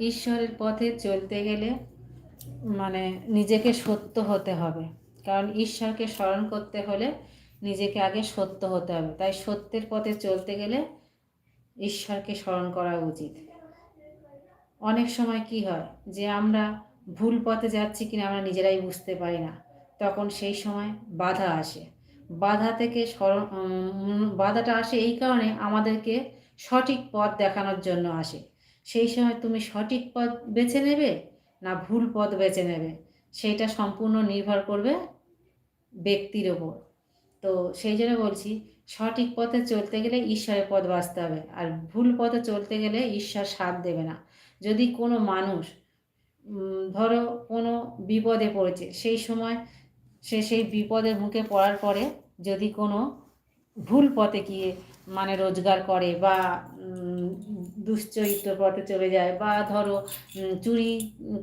ঈশ্বরের পথে চলতে গেলে মানে নিজেকে সত্য হতে হবে। কারণ ঈশ্বরকে স্মরণ করতে হলে নিজেকে আগে সত্য হতে হবে। তাই সত্যের পথে চলতে গেলে ঈশ্বরকে স্মরণ করা উচিত। অনেক সময় কি হয় যে আমরা ভুল পথে যাচ্ছি কিনা আমরা নিজেরাই বুঝতে পারি না। তখন সেই সময় বাধা আসে। বাধা থেকে স্মরণ বাধাটা আসে এই কারণে আমাদেরকে সঠিক পথ দেখানোর জন্য আসে। সেই সময় তুমি সঠিক পথ বেছে নেবে না ভুল পথ বেছে নেবে? সেইটা সম্পূর্ণ নির্ভর করবে ব্যক্তির ওপর। তো সেই জন্য বলছি, সঠিক পথে চলতে গেলে ঈশ্বরের পথ বাঁচতে হবে। আর ভুল পথে চলতে গেলে ঈশ্বর সাথ দেবে না। যদি কোনো মানুষ ধরো কোনো বিপদে পড়েছে, সেই সময় সে সেই বিপদের মুখে পড়ার পরে যদি কোনো ভুল পথে গিয়ে মানে রোজগার করে বা দুশ্চরিত্র পথে চলে যায় বা ধরো চুরি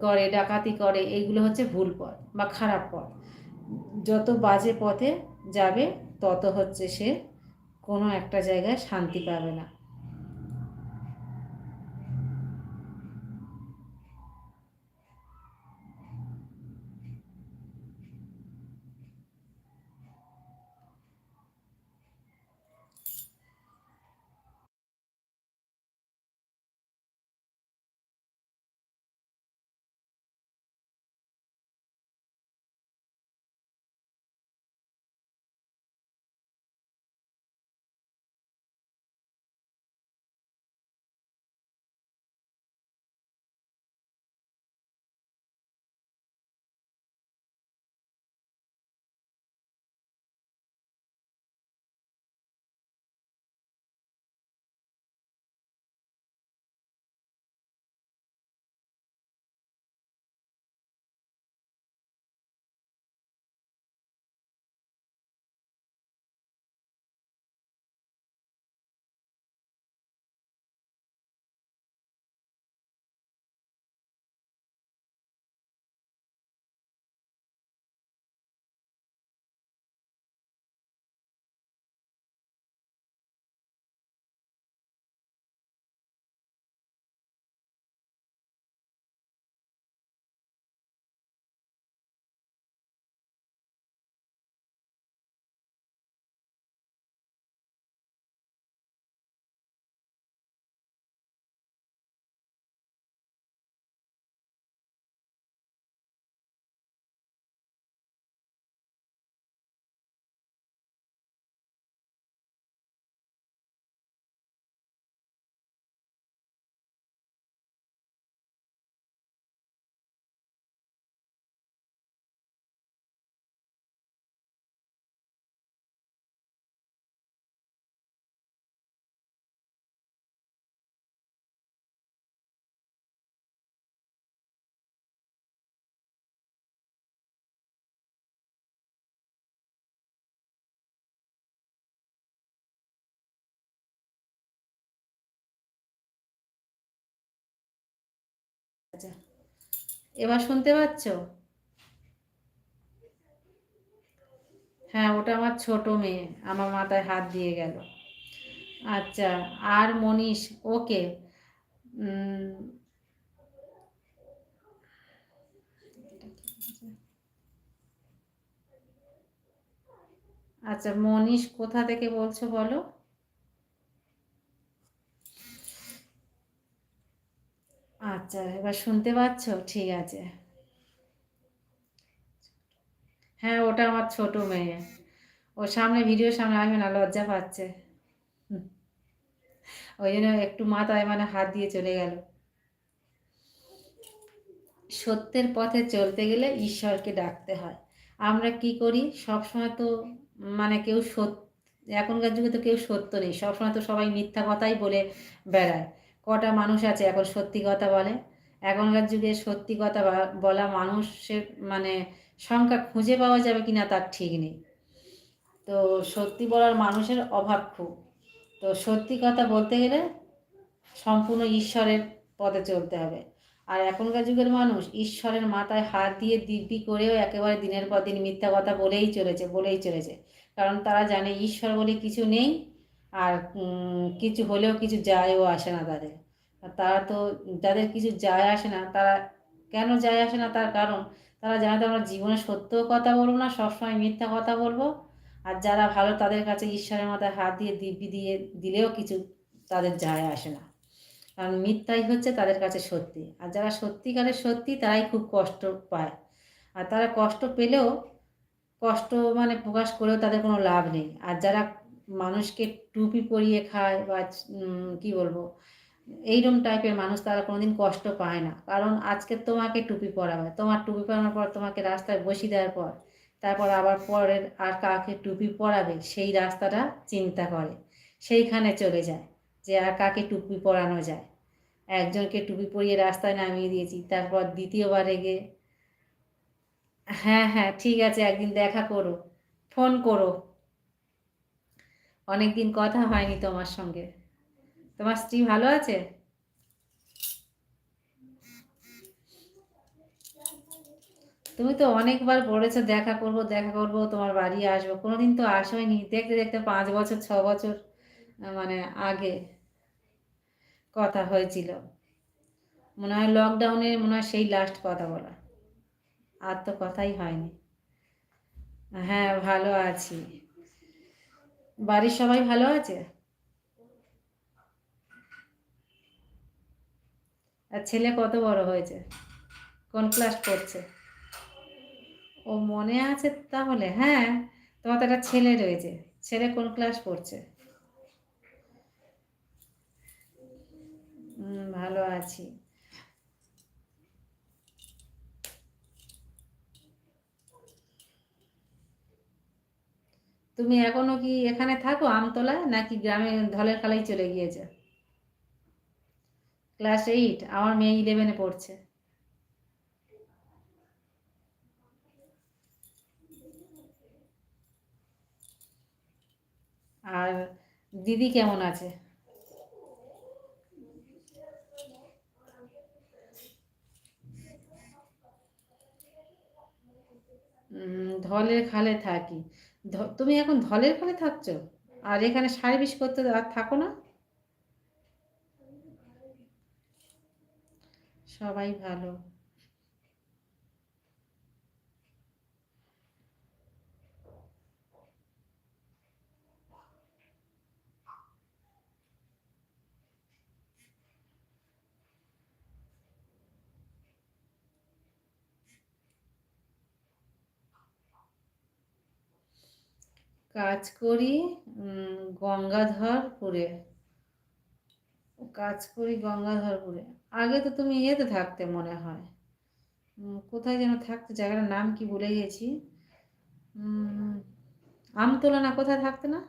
করে, ডাকাতি করে, এইগুলো হচ্ছে ভুল পথ বা খারাপ পথ। যত বাজে পথে যাবে, তত হচ্ছে সে কোনো একটা জায়গায় শান্তি পাবে না। আচ্ছা। এবার শুনতে পাচ্ছ? হ্যাঁ ওটা আমার ছোট মেয়ে। আমার মাথায় হাত দিয়ে গেল। আচ্ছা আর মনীষ, ওকে। আচ্ছা মনীষ কোথা থেকে বলছো বলো? আচ্ছা এবার শুনতে পাচ্ছ? ঠিক আছে। হ্যাঁ ওটা আমার ছোট মেয়ে। ও সামনে ভিডিও সামনে আসবে না, লজ্জা পাচ্ছে। ওই জন্য একটু মাথায় মানে হাত দিয়ে চলে গেল। সত্যের পথে চলতে গেলে ঈশ্বরকে ডাকতে হয়। আমরা কি করি? সবসময় তো মানে কেউ সত্য এখনকার যুগে তো কেউ সত্য নেই। সবসময় তো সবাই মিথ্যা কথাই বলে বেড়ায়। কটা মানুষ আছে, এখন সত্যি কথা বলে? এখনকার যুগে সত্যি কথা বলা মানুষের মানে সংখ্যা খুঁজে পাওয়া যাবে কি না তার ঠিক নেই। তো সত্যি বলার মানুষের অভাব খুব। তো সত্যি কথা বলতে গেলে সম্পূর্ণ ঈশ্বরের পথে চলতে হবে। আর এখনকার যুগের মানুষ ঈশ্বরের মাথায় হাত দিয়ে দিব্যি করেও একেবারে দিনের পর দিন মিথ্যা কথা বলেই চলেছে বলেই চলেছে। কারণ তারা জানে ঈশ্বর বলে কিছু নেই আর কিছু হলেও কিছু যায়ও আসে না তাদের। আর তারা তো, যাদের কিছু যায় আসে না, তারা কেন যায় আসে না তার কারণ? তারা জানে তো আমরা জীবনে সত্য কথা বলব না, সবসময় মিথ্যা কথা বলব। আর যারা ভালো তাদের কাছে ঈশ্বরের মাথায় হাত দিয়ে দিব্যি দিয়ে দিলেও কিছু তাদের যায় আসে না। কারণ মিথ্যাই হচ্ছে তাদের কাছে সত্যি। আর যারা সত্যিকারের সত্যি, তারাই খুব কষ্ট পায়। আর তারা কষ্ট পেলেও, কষ্ট মানে প্রকাশ করেও তাদের কোনো লাভ নেই। আর যারা মানুষকে টুপি পরিয়ে খায় বা কি বলব এইরকম টাইপের মানুষ তারা কোনোদিন কষ্ট পায় না। কারণ আজকে তোমাকে টুপি পরাবে, তোমার টুপি পরানোর পর তোমাকে রাস্তায় বসিয়ে দেওয়ার পর, তারপর আবার পরের আর কাকে টুপি পরাবে, সেই রাস্তাটা চিন্তা করে, সেইখানে চলে যায় যে আর কাকে টুপি পরানো যায়। একজনকে টুপি পরিয়ে রাস্তায় নামিয়ে দিয়েছি, তারপর দ্বিতীয়বার রেগে হ্যাঁ হ্যাঁ ঠিক আছে, একদিন দেখা করো, ফোন করো অনেক দিন কথা হয়নি তোমার সঙ্গে। তোমার স্ত্রী ভালো আছে? তুমি তো অনেকবার বলেছ দেখা করব দেখা করব, তোমার বাড়ি আসব। কোনোদিন তো আসোইনি। দেখতে দেখতে পাঁচ বছর, ছ বছর মানে আগে কথা হয়েছিল। মনে হয় লকডাউনে মনে হয় সেই লাস্ট কথা বলা। আর তো কথাই হয়নি। হ্যাঁ ভালো আছি। বাড়ির সবাই ভালো আছে? আর ছেলে কত বড় হয়েছে? কোন ক্লাস পড়ছে? ও মনে আছে তাহলে হ্যাঁ। তোমার তো একটা ছেলে রয়েছে। ছেলে কোন ক্লাস পড়ছে? ভালো আছি। তুমি এখনও কি এখানে থাকো আমতলায়? নাকি গ্রামে ধলের খালাই চলে গিয়েছে? ক্লাস এইট আমার মেয়ে ইলেভেনে পড়ছে। আর দিদি কেমন আছে? ধলের খালে থাকি। তুমি এখন ধলের ফলে থাকছো? আর এখানে সার্ভিস করতে আর থাকো না? সবাই ভালো। কাজ করি গঙ্গাধরপুরে কাজ করি গঙ্গাধরপুরে আগে তো তুমি ইয়েতে থাকতে মনে হয়। কোথায় যেন থাকতে, জায়গাটার নাম কি বলে গেছি? আমতলা না কোথায় থাকতে না?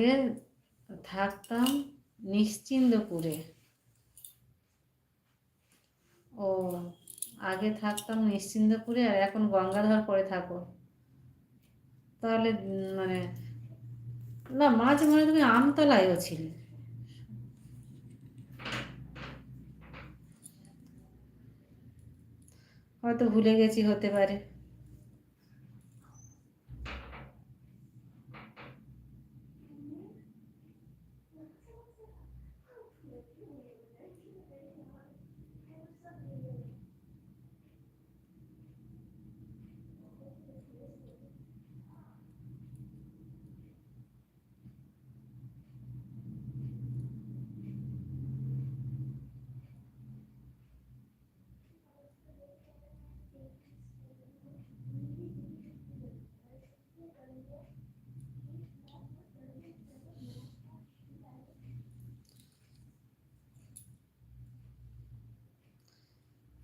আগে থাকতাম নিশ্চিন্দপুরে ও, আগে থাকতাম নিশ্চিন্দপুরে আর এখন গঙ্গাধর পরে থাকো তাহলে মানে না, মাঝে মাঝে তুমি আমতলায়ও ছিলে। হয়তো ভুলে গেছি, হতে পারে।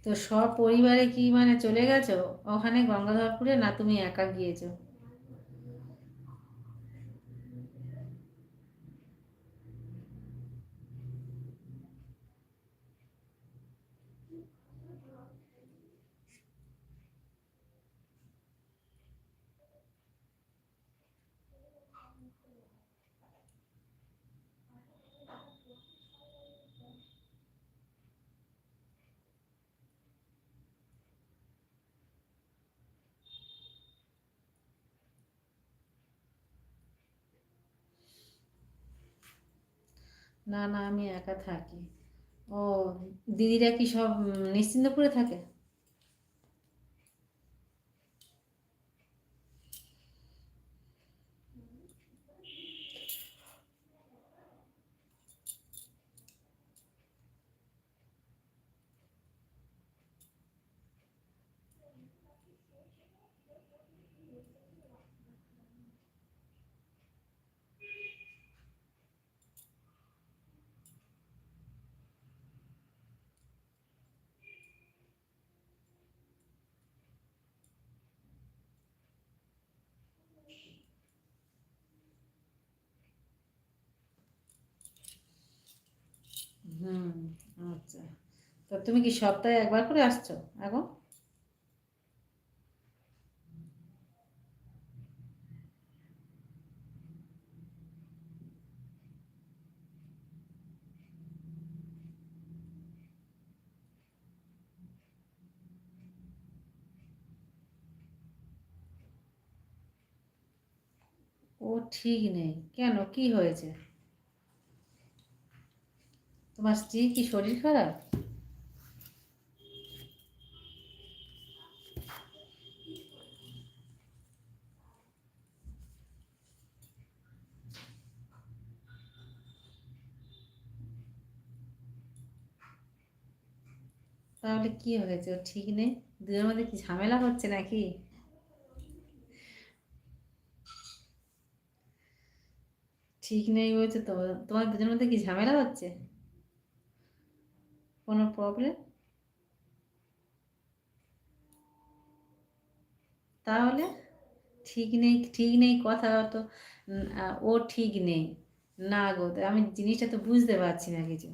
তো সব পরিবারে কি মানে চলে গেছো? ওখানে গঙ্গাধরপুরে না তুমি একা গিয়েছো? না না আমি একা থাকি। ও দিদিরা কি সব নিশ্চিন্তপুরে থাকে? আচ্ছা। তো তুমি কি সপ্তাহে একবার করে আসছো এখন ও ঠিক নেই। কেন? কি হয়েছে? তোমার স্ত্রী কি শরীর খারাপ? তাহলে কি হয়েছে? ও ঠিক নেই? দুজনের মধ্যে কি ঝামেলা হচ্ছে নাকি? ঠিক নেই বলছে তো। তোমার দুজনের মধ্যে কি ঝামেলা হচ্ছে? কোনো প্রবলেম তাহলে ঠিক নেই ঠিক নেই কথা তো ও ঠিক নেই। না গো, আমি জিনিসটা তো বুঝতে পারছি না কিছু।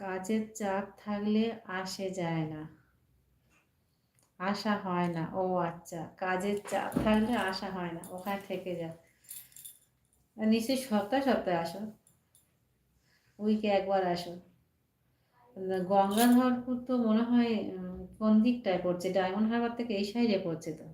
কাজের চাপ থাকলে আসে যায় না। আসা হয় না। ও আচ্ছা কাজের চাপ থাকলে আসা হয় না। ওখানে থেকে যা। নিশ্চয়ই সপ্তাহে সপ্তাহে আসো। উইকে একবার আসো। গঙ্গাধরপুর তো মনে হয় কোন দিকটায় পড়ছে? ডায়মন্ড হারবার থেকে এই সাইডে পড়ছে তো।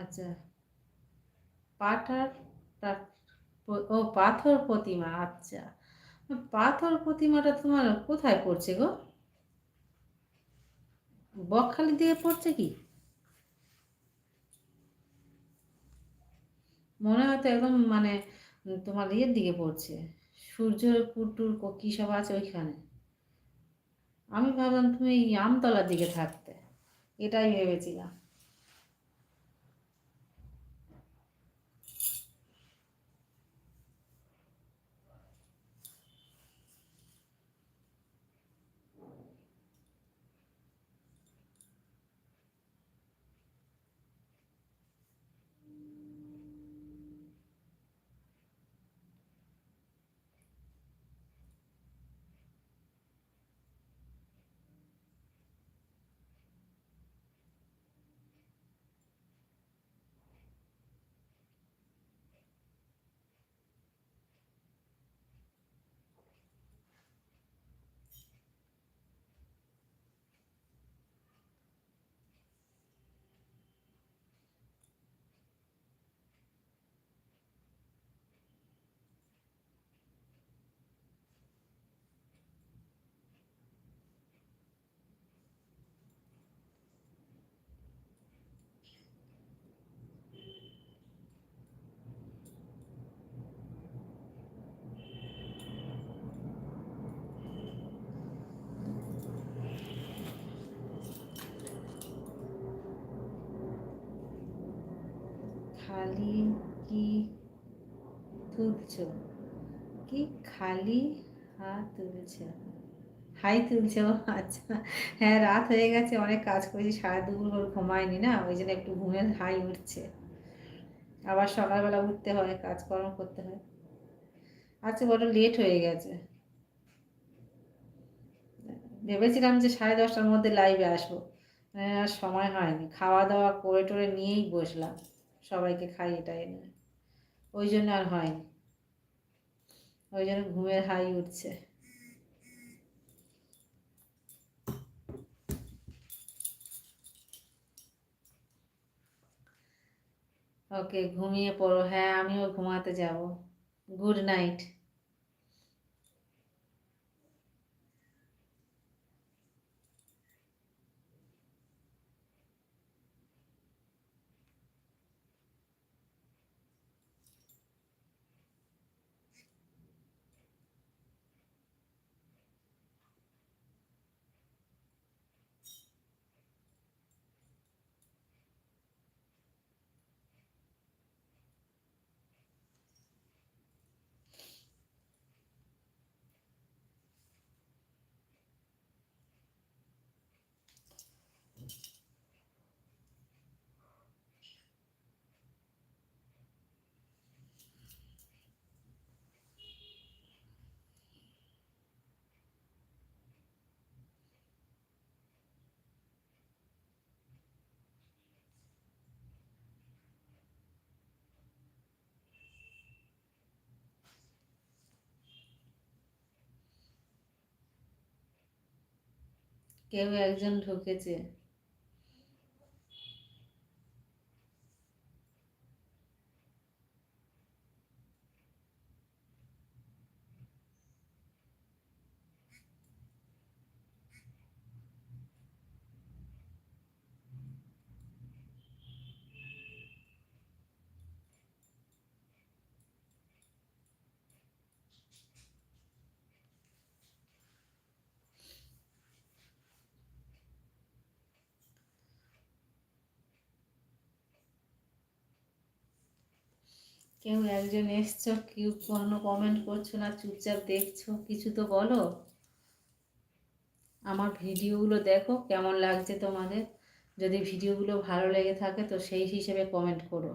আচ্ছা। পাঠার ও পাথর প্রতিমা আচ্ছা। পাথর প্রতিমাটা তোমার কোথায় পড়ছে গো? বকখালি দিয়ে পড়ছে কি? মনে হয় তো একদম মানে তোমার ইয়ের দিকে পড়ছে। সূর্যের কুটুর কি সব আছে ওইখানে। আমি ভাবলাম তুমি আমতলার দিকে থাকতে। এটাই ভেবেছিলাম। খালি কি তুলছ? কি খালি হাত তুলছ? হাই তুলছ আচ্ছা। হ্যাঁ রাত হয়ে গেছে, অনেক কাজ করেছি সারা দুপুর ঘুমায়নি না, ওই জন্য একটু ঘুমের হাই উঠছে। আবার সকালবেলা উঠতে হয়, কাজকর্ম করতে হয়। আচ্ছা বড় লেট হয়ে গেছে। ভেবেছিলাম যে সাড়ে দশটার মধ্যে লাইভে আসব। সময় হয়নি। খাওয়া দাওয়া করে টোরে নিয়েই বসলাম। সবাইকে খাই খাইয়ে না ওই জন্য আর হয়নি। ওই জন্য ঘুমের হাই উঠছে। ওকে, ঘুমিয়ে পড়ো। হ্যাঁ আমিও ঘুমাতে যাব। Good night. কেউ একজন ঢুকেছে। কেউ একজন এসছো, কেউ কোনো কমেন্ট করছ না, চুপচাপ দেখছ, কিছু তো বলো। আমার ভিডিওগুলো দেখো, কেমন লাগছে তোমাদের? যদি ভিডিওগুলো ভালো লেগে থাকে তো সেই হিসেবে কমেন্ট করো।